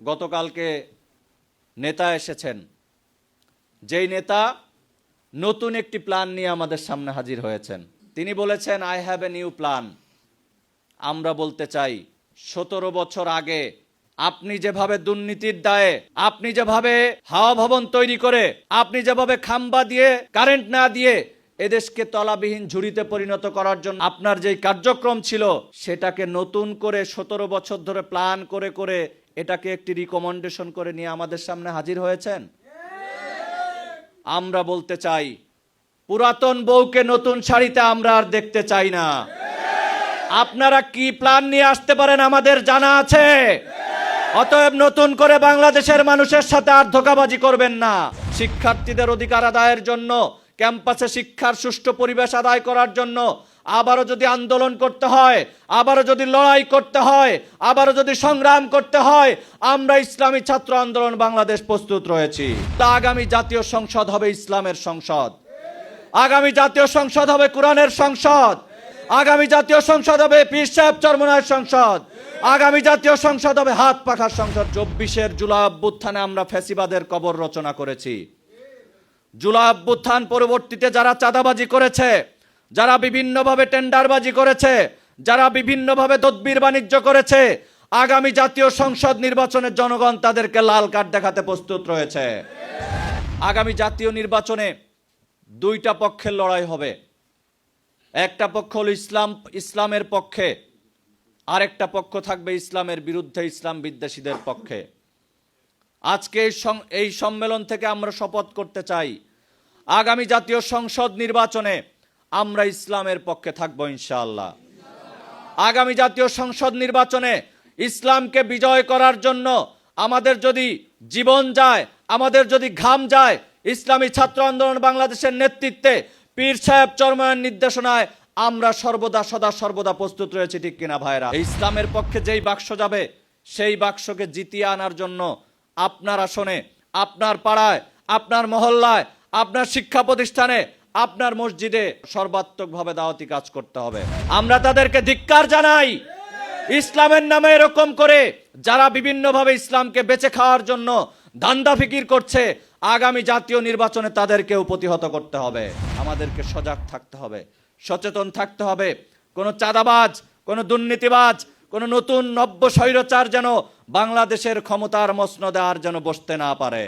গতকালকে নেতা এসেছেন। যেই নেতা নতুন একটি প্ল্যান নিয়ে আমাদের সামনে হাজির হয়েছেন। তিনি বলেছেন I have a new plan আমরা বলতে চাই, সতেরো বছর আগে আপনি যেভাবে দুর্নীতির দায়ে, আপনি যেভাবে হাওয়া ভবন তৈরি করে, আপনি যেভাবে খাম্বা দিয়ে, কারেন্ট না দিয়ে এদেশকে তলাবিহীন ঝুড়িতে পরিণত করার জন্য আপনার যেই কার্যক্রম ছিল, সেটাকে নতুন করে সতেরো বছর ধরে প্ল্যান করে করে এটাকে একটি রিকমেন্ডেশন করে নিয়ে আমাদের সামনে হাজির হয়েছেন? আমরা বলতে চাই, পুরাতন বউকে নতুন শাড়িতে আমরা আর দেখতে চাই না। আপনারা কি প্ল্যান নিয়ে আসতে পারেন আমাদের জানা আছে? অতএব নতুন করে বাংলাদেশের মানুষের সাথে আর ধোকাবাজি করবেন না। শিক্ষার্থীদের অধিকার আদায়ের জন্য, ক্যাম্পাসে শিক্ষার সুষ্ঠু পরিবেশ আদায় করার জন্য আবারও যদি আন্দোলন করতে হয়, আবারও যদি লড়াই করতে হয়, আবারও যদি সংগ্রাম করতে হয়, আমরা ইসলামী ছাত্র আন্দোলন বাংলাদেশ প্রস্তুত রয়েছি। তা আগামী জাতীয় সংসদ হবে ইসলামের সংসদ। আগামী জাতীয় সংসদ হবে কোরআনের সংসদ। আগামী জাতীয় সংসদ হবে পীর সাহেব চরমনায়ের সংসদ। আগামী জাতীয় সংসদ হবে হাত পাখার সংসদ। চব্বিশের জুলাই অভ্যুত্থানে আমরা ফ্যাসিবাদের কবর রচনা করেছি। জুলাই অভ্যুত্থান পরবর্তীতে যারা চাঁদাবাজি করেছে যারা বিভিন্নভাবে টেন্ডারবাজি করেছে, যারা বিভিন্নভাবে তদবির বাণিজ্য করেছে, আগামী জাতীয় সংসদ নির্বাচনের জনগণ তাদেরকে লাল কার্ড দেখাতে প্রস্তুত রয়েছে। আগামী জাতীয় নির্বাচনে দুইটা পক্ষের লড়াই হবে। একটা পক্ষ হলো ইসলাম, ইসলামের পক্ষে, আরেকটা পক্ষ থাকবে ইসলামের বিরুদ্ধে, ইসলাম বিদ্বেষীদের পক্ষে। আজকে এই সম্মেলন থেকে আমরা শপথ করতে চাই, আগামী জাতীয় সংসদ নির্বাচনে আমরা ইসলামের পক্ষে থাকব ইনশাআল্লাহ। আগামী জাতীয় সংসদ নির্বাচনে ইসলামকে বিজয় করার জন্য আমাদের যদি জীবন যায়, আমাদের যদি ঘাম যায়, ইসলামী ছাত্র আন্দোলন বাংলাদেশের নেতৃত্বে পীর সাহেব চরমায়ের নির্দেশনায় আমরা সর্বদা, সদা, সর্বদা প্রস্তুত রয়েছি, ঠিক কিনা ভাইরা? ইসলামের পক্ষে যেই বাক্স যাবে, সেই বাক্সকে জিতিয়ে আনার জন্য আপনার আসনে, আপনার পাড়ায়, আপনার মহল্লায়, আপনার শিক্ষা প্রতিষ্ঠানে আপনার মসজিদে সর্বাত্মকভাবে দাওয়াতি কাজ করতে হবে। আমরা তাদেরকে ধিক্কার জানাই। ইসলামের নামে এরকম করে যারা বিভিন্নভাবে ইসলামকে বেঁচে খাওয়ার জন্য ধান্দা ফিকির করছে, আগামী জাতীয় নির্বাচনে তাদেরকেও প্রতিহত করতে হবে। আমাদেরকে সজাগ থাকতে হবে, সচেতন থাকতে হবে। কোনো চাঁদাবাজ, কোনো দুর্নীতিবাজ, কোনো নতুন নব্য স্বৈরচার যেন বাংলাদেশের ক্ষমতার মসনদে আর যেন বসতে না পারে।